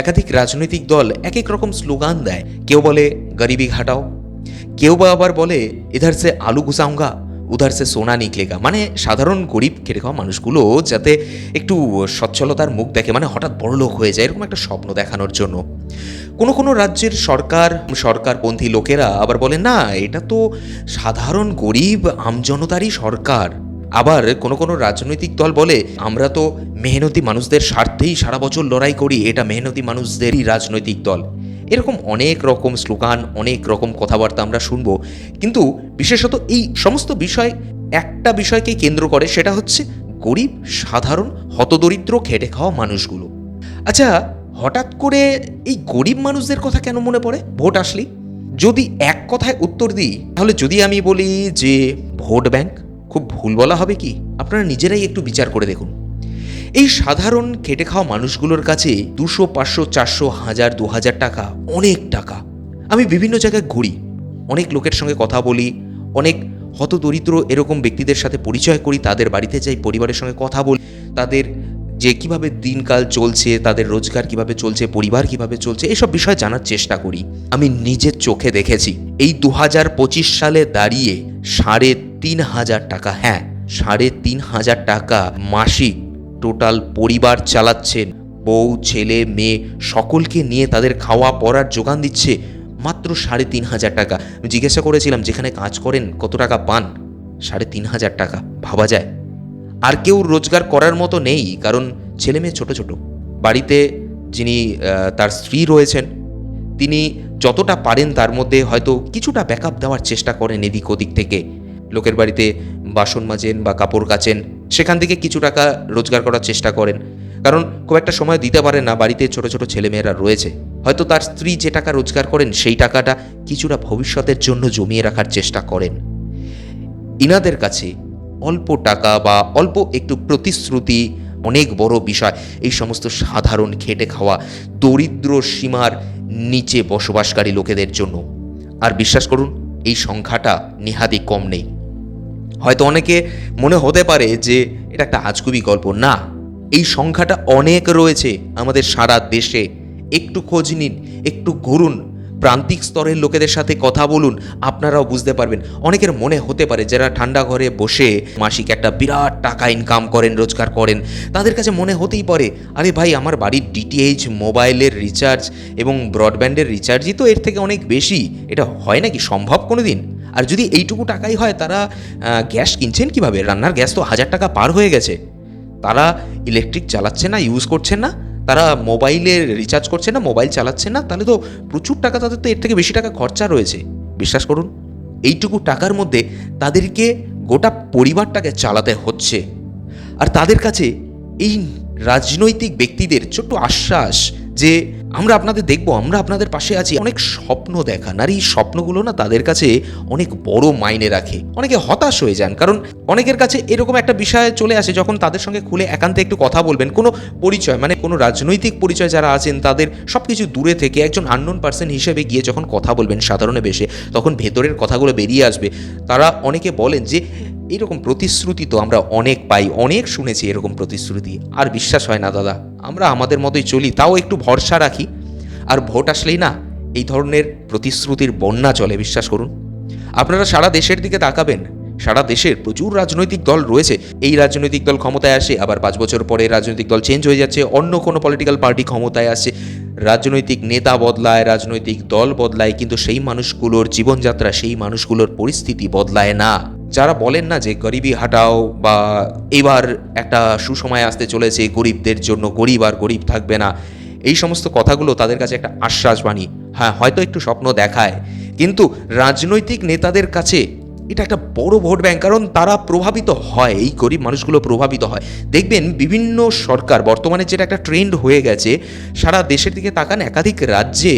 একাধিক রাজনৈতিক দল এক এক রকম স্লোগান দেয়। কেউ বলে, গরিবি ঘাটাও। কেউ বা আবার বলে, ইধার সে আলু ঘুসাউঙ্গা উধার সে সোনা নিকলেগা। মানে সাধারণ গরিব খেটে খাওয়া মানুষগুলো যাতে একটু সচ্ছলতার মুখ দেখে মানে হঠাৎ বড়লোক হয়ে যায়, এরকম একটা স্বপ্ন দেখানোর জন্য। কোনো কোনো রাজ্যের সরকার সরকারপন্থী লোকেরা আবার বলে, না, এটা তো সাধারণ গরিব আমজনতারই সরকার। আবার কোনো কোনো রাজনৈতিক দল বলে, আমরা তো মেহনতি মানুষদের স্বার্থেই সারা বছর লড়াই করি, এটা মেহনতি মানুষদেরই রাজনৈতিক দল। এরকম অনেক রকম স্লোগান, অনেক রকম কথাবার্তা আমরা শুনব, কিন্তু বিশেষত এই সমস্ত বিষয়, একটা বিষয়কে কেন্দ্র করে সেটা হচ্ছে গরিব, সাধারণ, হতদরিদ্র, খেটে খাওয়া মানুষগুলো। আচ্ছা হঠাৎ করে এই গরিব মানুষদের কথা কেন মনে পড়ে? ভোট আসলেই। যদি এক কথায় উত্তর দিই, তাহলে যদি আমি বলি যে, ভোট ব্যাংক খুব ভুল বলা হবে কি? আপনারা নিজেরাই একটু বিচার করে দেখুন। এই সাধারণ খেটে খাওয়া মানুষগুলোর কাছে দুশো, পাঁচশো, চারশো, হাজার, দু হাজার টাকা অনেক টাকা। আমি বিভিন্ন জায়গায় ঘুরি। অনেক লোকের সঙ্গে কথা বলি। অনেক হতদরিদ্র এরকম ব্যক্তিদের সাথে পরিচয় করি। তাদের বাড়িতে যাই, পরিবারের সঙ্গে কথা বলি। তাদের যে কীভাবে দিনকাল চলছে, তাদের রোজগার কীভাবে চলছে, পরিবার কীভাবে চলছে, এসব বিষয় জানার চেষ্টা করি। আমি নিজের চোখে দেখেছি। এই দু হাজার পঁচিশ সালে দাঁড়িয়ে সাড়ে তিন হাজার টাকা হ্যাঁ সাড়ে তিন হাজার টাকা মাসিক টোটাল পরিবার চালাচ্ছেন। বউ, ছেলে, মেয়ে, সকলকে নিয়ে তাদের খাওয়া পড়ার যোগান দিচ্ছে মাত্র সাড়ে তিন হাজার টাকা। আমি জিজ্ঞাসা করেছিলাম, যেখানে কাজ করেন, কত টাকা পান? সাড়ে তিন হাজার টাকা। ভাবা যায়। আর কেউ রোজগার করার মতো নেই, কারণ ছেলে মেয়ে ছোটো ছোটো। বাড়িতে যিনি তার স্ত্রী রয়েছেন, তিনি যতটা পারেন তার মধ্যে হয়তো কিছুটা ব্যাকআপ দেওয়ার চেষ্টা করেন এদিক ওদিক থেকে। লোকের বাড়িতে বাসন মাজেন বা কাপড় কাচেন, সেখান থেকে কিছু টাকা রোজগার করার চেষ্টা করেন। কারণ খুব একটা সময় দিতে পারেন না, বাড়িতে ছোট ছোট ছেলেমেয়েরা রয়েছে। হয়তো তার স্ত্রী যে টাকা রোজগার করেন, সেই টাকাটা কিছুটা ভবিষ্যতের জন্য জমিয়ে রাখার চেষ্টা করেন। ইনাদের কাছে অল্প টাকা বা অল্প একটু প্রতিশ্রুতি অনেক বড় বিষয়। এই সমস্ত সাধারণ খেটে খাওয়া দরিদ্র সীমার নিচে বসবাসকারী লোকেদের জন্য। আর বিশ্বাস করুন, এই সংখ্যাটা নেহাতি কম নেই। হয়তো অনেকে মনে হতে পারে যে এটা একটা আজগুবি গল্প। না, এই সংখ্যাটা অনেক রয়েছে আমাদের সারা দেশে। একটু খোঁজ নিন, একটু ঘুরুন প্রান্তিক স্তরের লোকেদের সাথে কথা বলুন, আপনারাও বুঝতে পারবেন। অনেকের মনে হতে পারে যারা ঠান্ডা ঘরে বসে মাসিক একটা বিরাট টাকা ইনকাম করেন, রোজগার করেন, তাদের কাছে মনে হতেই পারে, আরে ভাই, আমার বাড়ির ডিটিএইচ মোবাইলের রিচার্জ এবং ব্রডব্যান্ডের রিচার্জই তো এর থেকে অনেক বেশি। এটা হয় নাকি সম্ভব কোনো দিন আর যদি এইটুকু টাকাই হয়, তারা গ্যাস কিনছেন কীভাবে? রান্নার গ্যাস তো হাজার টাকা পার হয়ে গেছে। তারা ইলেকট্রিক চালাচ্ছে না ইউজ করছেন না? তারা মোবাইলে রিচার্জ করছে না, মোবাইল চালাচ্ছে না, তাহলে তো প্রচুর টাকা, তাদের তো এর থেকে বেশি টাকা খরচা রয়েছে। বিশ্বাস করুন, এইটুকু টাকার মধ্যে তাদেরকে গোটা পরিবারটাকে চালাতে হচ্ছে। আর তাদের কাছে এই রাজনৈতিক ব্যক্তিদের ছোট্ট আশ্বাস যে আমরা আপনাদের দেখব, আমরা আপনাদের পাশে আছি। অনেক স্বপ্ন দেখান আর এই স্বপ্নগুলো না তাদের কাছে অনেক বড় মাইনে রাখে। অনেকে হতাশ হয়ে যান, কারণ অনেকের কাছে এরকম একটা বিষয় চলে আসে যখন তাদের সঙ্গে খুলে একান্তে একটু কথা বলবেন। কোনো পরিচয় মানে কোনো রাজনৈতিক পরিচয় যারা আছেন, তাদের সব কিছু দূরে থেকে একজন আননোন পার্সন হিসেবে গিয়ে যখন কথা বলবেন সাধারণে বেশে, তখন ভেতরের কথাগুলো বেরিয়ে আসবে। তারা অনেকে বলেন যে এরকম প্রতিশ্রুতি তো আমরা অনেক পাই, অনেক শুনেছি এরকম প্রতিশ্রুতি। আর বিশ্বাস হয় না, দাদা। আমরা আমাদের মতোই চলি, তাও একটু ভরসা রাখি। আর ভোট আসলেই না, এই ধরনের প্রতিশ্রুতির বন্যা চলে, বিশ্বাস করুন। আপনারা সারা দেশের দিকে তাকাবেন। সারা দেশের প্রচুর রাজনৈতিক দল রয়েছে। এই রাজনৈতিক দল ক্ষমতায় আসে, আবার পাঁচ বছর পরে রাজনৈতিক দল চেঞ্জ হয়ে যাচ্ছে, অন্য কোনো পলিটিক্যাল পার্টি ক্ষমতায় আসে। রাজনৈতিক নেতা বদলায়, রাজনৈতিক দল বদলায়, কিন্তু সেই মানুষগুলোর জীবনযাত্রা, সেই মানুষগুলোর পরিস্থিতি বদলায় না। যারা বলেন না যে গরিবি হাটাও বা এবার একটা সুসময় আসতে চলেছে, গরিবদের জন্য গরিব আর গরিব থাকবে না, এই সমস্ত কথাগুলো তাদের কাছে একটা আশ্বাস বাণী। হ্যাঁ হয়তো একটু স্বপ্ন দেখায়, কিন্তু রাজনৈতিক নেতাদের কাছে এটা একটা বড় ভোট ব্যাংক, কারণ তারা প্রভাবিত হয়, এই গরিব মানুষগুলো প্রভাবিত হয়। দেখবেন বিভিন্ন সরকার, বর্তমানে যেটা একটা ট্রেন্ড হয়ে গেছে, সারা দেশের দিকে তাকান, একাধিক রাজ্যে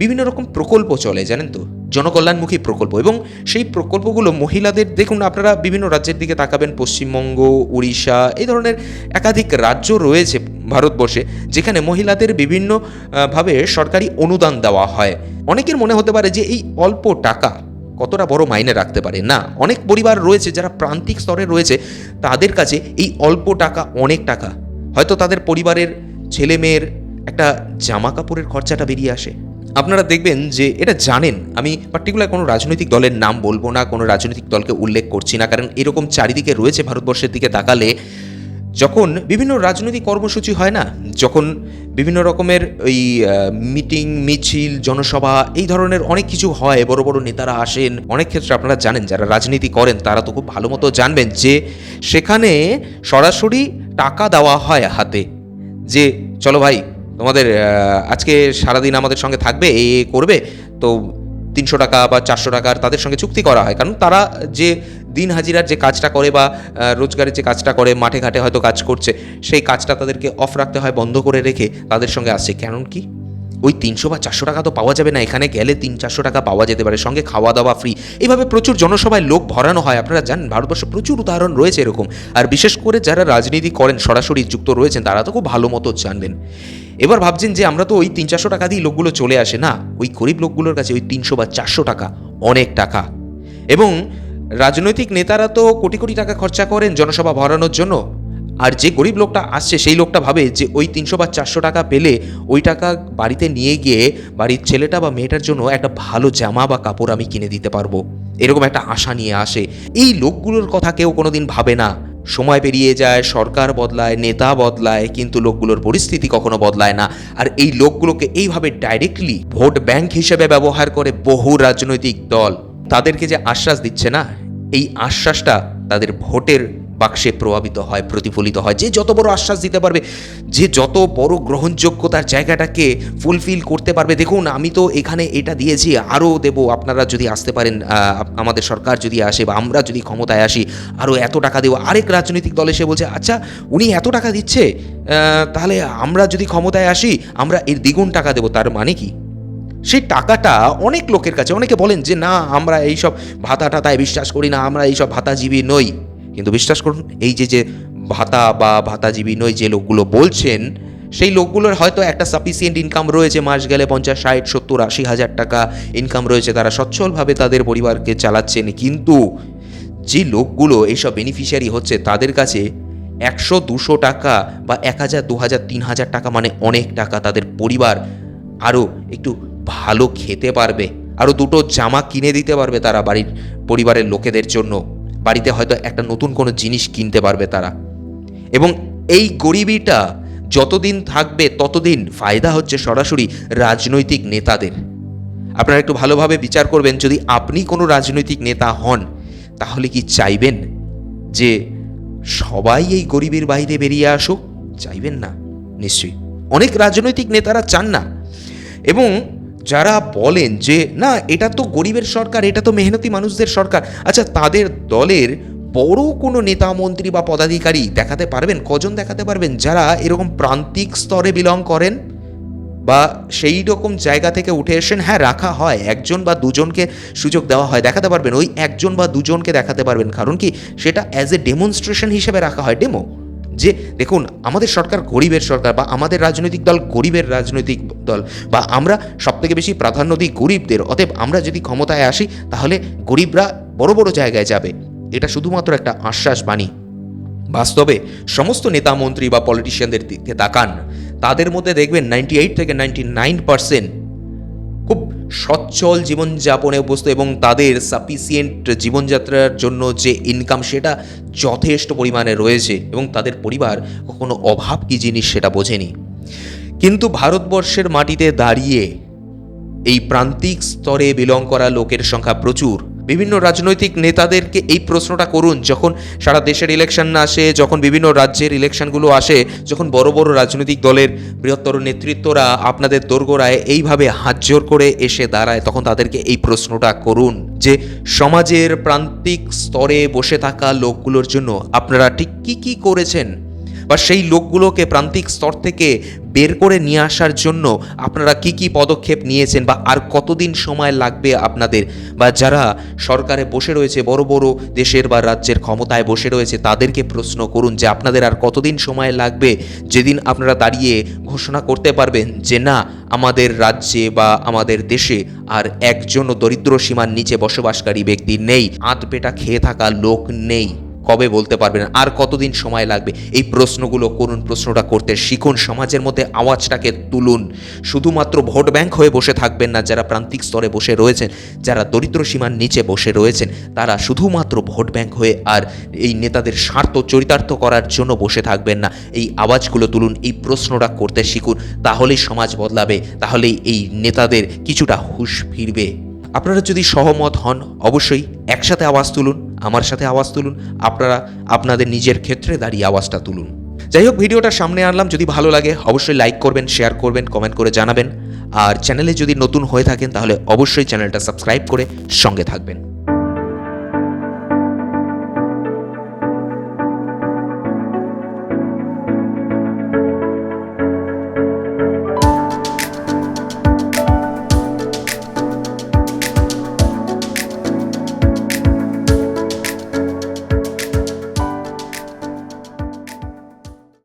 বিভিন্ন রকম প্রকল্প চলে, জানেন তো? জনকল্যাণমুখী প্রকল্প এবং সেই প্রকল্পগুলো মহিলাদের দেখুন আপনারা বিভিন্ন রাজ্যের দিকে তাকাবেন পশ্চিমবঙ্গ উড়িষ্যা এই ধরনের একাধিক রাজ্য রয়েছে ভারতবর্ষে যেখানে মহিলাদের বিভিন্ন আহ, ভাবে সরকারি অনুদান দেওয়া হয়। অনেকের মনে হতে পারে যে এই অল্প টাকা কতটা বড় মাইনে রাখতে পারে। না অনেক পরিবার রয়েছে যারা প্রান্তিক স্তরে রয়েছে তাদের কাছে এই অল্প টাকা অনেক টাকা। হয়তো তাদের পরিবারের ছেলে মেয়ের একটা জামা কাপড়ের খরচাটা বেরিয়ে আসে। আপনারা দেখবেন যে এটা জানেন। আমি পার্টিকুলার কোনো রাজনৈতিক দলের নাম বলব না, কোনো রাজনৈতিক দলকে উল্লেখ করছি না, কারণ এরকম চারিদিকে রয়েছে ভারতবর্ষের দিকে তাকালে। যখন বিভিন্ন রাজনৈতিক কর্মসূচি হয় না, যখন বিভিন্ন রকমের ওই মিটিং, মিছিল, জনসভা এই ধরনের অনেক কিছু হয়, বড় বড় নেতারা আসেন। অনেক ক্ষেত্রে আপনারা জানেন, যারা রাজনীতি করেন, তারা তো খুব ভালো মতো জানবেন যে সেখানে সরাসরি টাকা দেওয়া হয় হাতে। যে, চলো ভাই তোমাদের আজকে সারাদিন আমাদের সঙ্গে থাকবে, এ করবে, তো তিনশো টাকা বা চারশো টাকার তাদের সঙ্গে চুক্তি করা হয়। কারণ তারা যে দিন হাজিরার যে কাজটা করে বা রোজগারের যে কাজটা করে, মাঠে ঘাটে হয়তো কাজ করছে, সেই কাজটা তাদেরকে অফ রাখতে হয়, বন্ধ করে রেখে তাদের সঙ্গে আসছে কেন কি? ওই তিনশো বা চারশো টাকা তো পাওয়া যাবে না, এখানে গেলে তিন চারশো টাকা পাওয়া যেতে পারে, সঙ্গে খাওয়া দাওয়া ফ্রি এইভাবে প্রচুর জনসভায় লোক ভরানো হয়, আপনারা জানেন, ভারতবর্ষে প্রচুর উদাহরণ রয়েছে এরকম। আর বিশেষ করে যারা রাজনীতি করেন, সরাসরি যুক্ত রয়েছেন, তারা তো খুব ভালো মতো জানবেন। এবার ভাবছেন যে আমরা তো ওই তিন চারশো টাকা দিয়ে লোকগুলো চলে আসে, না? ওই গরিব লোকগুলোর কাছে ওই তিনশো বা চারশো টাকা, অনেক টাকা। এবং রাজনৈতিক নেতারা তো কোটি কোটি টাকা খরচা করেন জনসভা ভরানোর জন্য। আর যে গরিব লোকটা আসছে, সেই লোকটা ভাবে যে ওই তিনশো বা চারশো টাকা পেলে ওই টাকা বাড়িতে নিয়ে গিয়ে বাড়ির ছেলেটা বা মেয়েটার জন্য একটা ভালো জামা বা কাপড় আমি কিনে দিতে পারব। এরকম একটা আশা নিয়ে আসে। এই লোকগুলোর কথা কেউ কোনোদিন ভাবে না। সময় পেরিয়ে যায়, সরকার বদলায়, নেতা বদলায়, কিন্তু লোকগুলোর পরিস্থিতি কখনো বদলায় না। আর এই লোকগুলোকে এইভাবে ডাইরেক্টলি ভোট ব্যাংক হিসেবে ব্যবহার করে বহু রাজনৈতিক দল তাদেরকে যে আশ্বাস দিচ্ছে না, এই আশ্বাসটা তাদের ভোটের বাক্সে প্রভাবিত হয়, প্রতিফলিত হয়। যে যত বড় আশ্বাস দিতে পারবে, যে যত বড় গ্রহণযোগ্যতার জায়গাটাকে ফুলফিল করতে পারবে। দেখুন, আমি তো এখানে এটা দিয়েছি, আরও দেব। আপনারা যদি আসতে পারেন আমাদের সরকার যদি আসে বা আমরা যদি ক্ষমতায় আসি, আরও এত টাকা দেবো। আরেক রাজনৈতিক দল এসে বলছে আচ্ছা উনি এত টাকা দিচ্ছে তাহলে আমরা যদি ক্ষমতায় আসি, আমরা এর দ্বিগুণ টাকা দেবো। তার মানে কি? সেই টাকাটা অনেক লোকের কাছে, অনেকে বলেন যে, না, আমরা এইসব ভাতা টাতায় বিশ্বাস করি না, আমরা এইসব ভাতাজীবী নই। কিন্তু বিশ্বাস করুন, এই যে যে ভাতা বা ভাতাজীবী নয় যে লোকগুলো বলছেন, সেই লোকগুলোর হয়তো একটা সাফিসিয়েন্ট ইনকাম রয়েছে মাস গেলে পঞ্চাশ, ষাট, সত্তর, আশি হাজার টাকা ইনকাম রয়েছে, তারা সচ্ছলভাবে তাদের পরিবারকে চালাচ্ছেন। কিন্তু যে লোকগুলো এইসব বেনিফিশিয়ারি হচ্ছে, তাদের কাছে একশো, দুশো টাকা বা এক হাজার, দু হাজার, তিন হাজার টাকা মানে অনেক টাকা তাদের পরিবার আরও একটু ভালো খেতে পারবে আরও দুটো জামা কিনে দিতে পারবে তারা বাড়ির পরিবারের লোকেদের জন্য। বাড়িতে হয়তো একটা নতুন কোনো জিনিস কিনতে পারবে তারা। এবং এই গরিবিটা যতদিন থাকবে ততদিন ফায়দা হচ্ছে সরাসরি রাজনৈতিক নেতাদের। আপনারা একটু ভালোভাবে বিচার করবেন, যদি আপনি কোনো রাজনৈতিক নেতা হন, তাহলে কি চাইবেন যে সবাই এই গরিবের বাইরে বেরিয়ে আসুক? চাইবেন না, নিশ্চয়ই। অনেক রাজনৈতিক নেতারা চান না। এবং যারা বলেন যে, না, এটা তো গরিবের সরকার, এটা তো মেহনতি মানুষদের সরকার। আচ্ছা তাদের দলের বড় কোনো নেতা, মন্ত্রী বা পদাধিকারী দেখাতে পারবেন? কজন দেখাতে পারবেন যারা এরকম প্রান্তিক স্তরে বিলং করেন? বা সেই রকম জায়গা থেকে উঠে এসেন হ্যাঁ রাখা হয়, একজন বা দুজনকে সুযোগ দেওয়া হয়। দেখাতে পারবেন, ওই একজন বা দুজনকে দেখাতে পারবেন। কারণ কি? সেটা অ্যাজ এ ডেমনস্ট্রেশন হিসেবে রাখা হয়। ডেমো যে দেখুন, আমাদের সরকার গরিবের সরকার বা আমাদের রাজনৈতিক দল গরিবের রাজনৈতিক দল বা আমরা সবথেকে বেশি প্রাধান্য দিই গরিবদের। অতএব আমরা যদি ক্ষমতায় আসি, তাহলে গরিবরা বড় বড় জায়গায় যাবে। এটা শুধুমাত্র একটা আশ্বাস বাণী। বাস্তবে সমস্ত নেতা মন্ত্রী বা পলিটিশিয়ানদের দিকে তাকান। তাদের মধ্যে দেখবেন নাইনটি এইট থেকে নাইনটি নাইন পার্সেন্ট খুব সচ্ছল জীবনযাপনে অভ্যস্ত এবং তাদের সাফিসিয়েন্ট জীবনযাত্রার জন্য যে ইনকাম সেটা যথেষ্ট পরিমাণে রয়েছে এবং তাদের পরিবার কখনো অভাব কী জিনিস সেটা বোঝেনি। কিন্তু ভারতবর্ষের মাটিতে দাঁড়িয়ে এই প্রান্তিক স্তরে বিলং করা লোকের সংখ্যা প্রচুর। বিভিন্ন রাজনৈতিক নেতাদেরকে এই প্রশ্নটা করুন, যখন সারা দেশের ইলেকশন আসে, যখন বিভিন্ন রাজ্যের ইলেকশনগুলো আসে, যখন বড় বড় রাজনৈতিক দলের বৃহত্তর নেতৃত্বরা আপনাদের দোরগোড়ায় এইভাবে হাত জোর করে এসে দাঁড়ায়, তখন তাদেরকে এই প্রশ্নটা করুন যে সমাজের প্রান্তিক স্তরে বসে থাকা লোকগুলোর জন্য আপনারা ঠিক কী কী করেছেন? বা সেই লোকগুলোকে প্রান্তিক স্তর থেকে বের করে নিয়ে আসার জন্য আপনারা কি কি পদক্ষেপ নিয়েছেন বা আর কতদিন সময় লাগবে আপনাদের? বা যারা সরকারে বসে রয়েছে, বড় বড় দেশের বা রাজ্যের ক্ষমতায় বসে রয়েছে, তাদেরকে প্রশ্ন করুন যে আপনাদের আর কতদিন সময় লাগবে? যেদিন আপনারা দাঁড়িয়ে ঘোষণা করতে পারবেন যে না, আমাদের রাজ্যে বা আমাদের দেশে আর একজনও দরিদ্র সীমার নিচে বসবাসকারী ব্যক্তি নেই আধ পেটা খেয়ে থাকা লোক নেই। কবে বলতে পারবেন আর কতদিন সময় লাগবে? এই প্রশ্নগুলো করুন, প্রশ্নটা করতে শিখুন, সমাজের মধ্যে আওয়াজটাকে তুলুন। শুধুমাত্র ভোট ব্যাংক হয়ে বসে থাকবেন না, যারা প্রান্তিক স্তরে বসে রয়েছেন, যারা দরিদ্র সীমার নিচে বসে রয়েছেন, তারা শুধুমাত্র ভোট ব্যাংক হয়ে আর এই নেতাদের স্বার্থ চরিতার্থ করার জন্য বসে থাকবেন না। এই আওয়াজগুলো তুলুন, এই প্রশ্নটা করতে শিখুন, তাহলেই সমাজ বদলাবে, তাহলেই এই নেতাদের কিছুটা হুশ ফিরবে। আপনারা যদি সহমত হন, অবশ্যই একসাথে আওয়াজ তুলুন। আমার সাথে আওয়াজ তুলুন। আপনারা আপনাদের নিজের ক্ষেত্রে দাঁড়িয়ে আওয়াজটা তুলুন। যাই হোক, ভিডিওটা সামনে আনলাম। যদি ভালো লাগে, অবশ্যই লাইক করবেন শেয়ার করবেন কমেন্ট করে জানাবেন। আর চ্যানেলে যদি নতুন হয়ে থাকেন, তাহলে অবশ্যই চ্যানেলটা সাবস্ক্রাইব করে সঙ্গে থাকবেন।